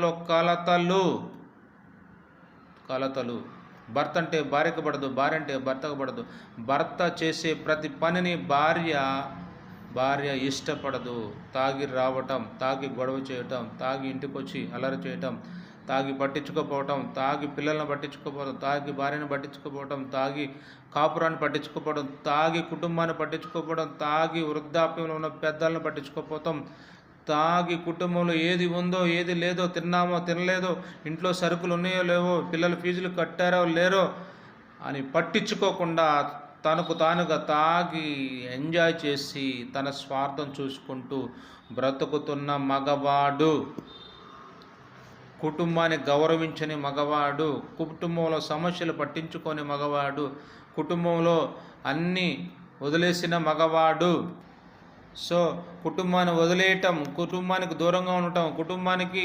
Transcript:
కుటుంబాల్లో కలతలు. కలతలు. భర్త అంటే భార్యకు పడదు భార్య అంటే భర్తకు పడదు. భర్త చేసే ప్రతి పనిని భార్య భార్య ఇష్టపడదు. తాగి రావటం తాగి గొడవ చేయటం తాగి ఇంటికి వచ్చి చేయటం తాగి పట్టించుకోపోవటం తాగి పిల్లల్ని పట్టించుకోపోవడం తాగి భార్యను పట్టించుకోపోవడం తాగి కాపురాన్ని పట్టించుకోపోవడం తాగి కుటుంబాన్ని పట్టించుకోపోవడం తాగి వృద్ధాప్యంలో ఉన్న పెద్దలను పట్టించుకోపోవటం తాగి కుటుంబంలో ఏది ఉందో ఏది లేదో తిన్నామో తినలేదో ఇంట్లో సరుకులు ఉన్నాయో లేవో పిల్లల ఫీజులు కట్టారో లేరో అని పట్టించుకోకుండా తనకు తానుగా తాగి ఎంజాయ్ చేసి తన స్వార్థం చూసుకుంటూ బ్రతుకుతున్న మగవాడు కుటుంబాన్ని గౌరవించని మగవాడు కుటుంబంలో సమస్యలు పట్టించుకొని మగవాడు కుటుంబంలో అన్నీ వదిలేసిన మగవాడు సో కుటుంబాన్ని వదిలేయటం కుటుంబానికి దూరంగా ఉండటం కుటుంబానికి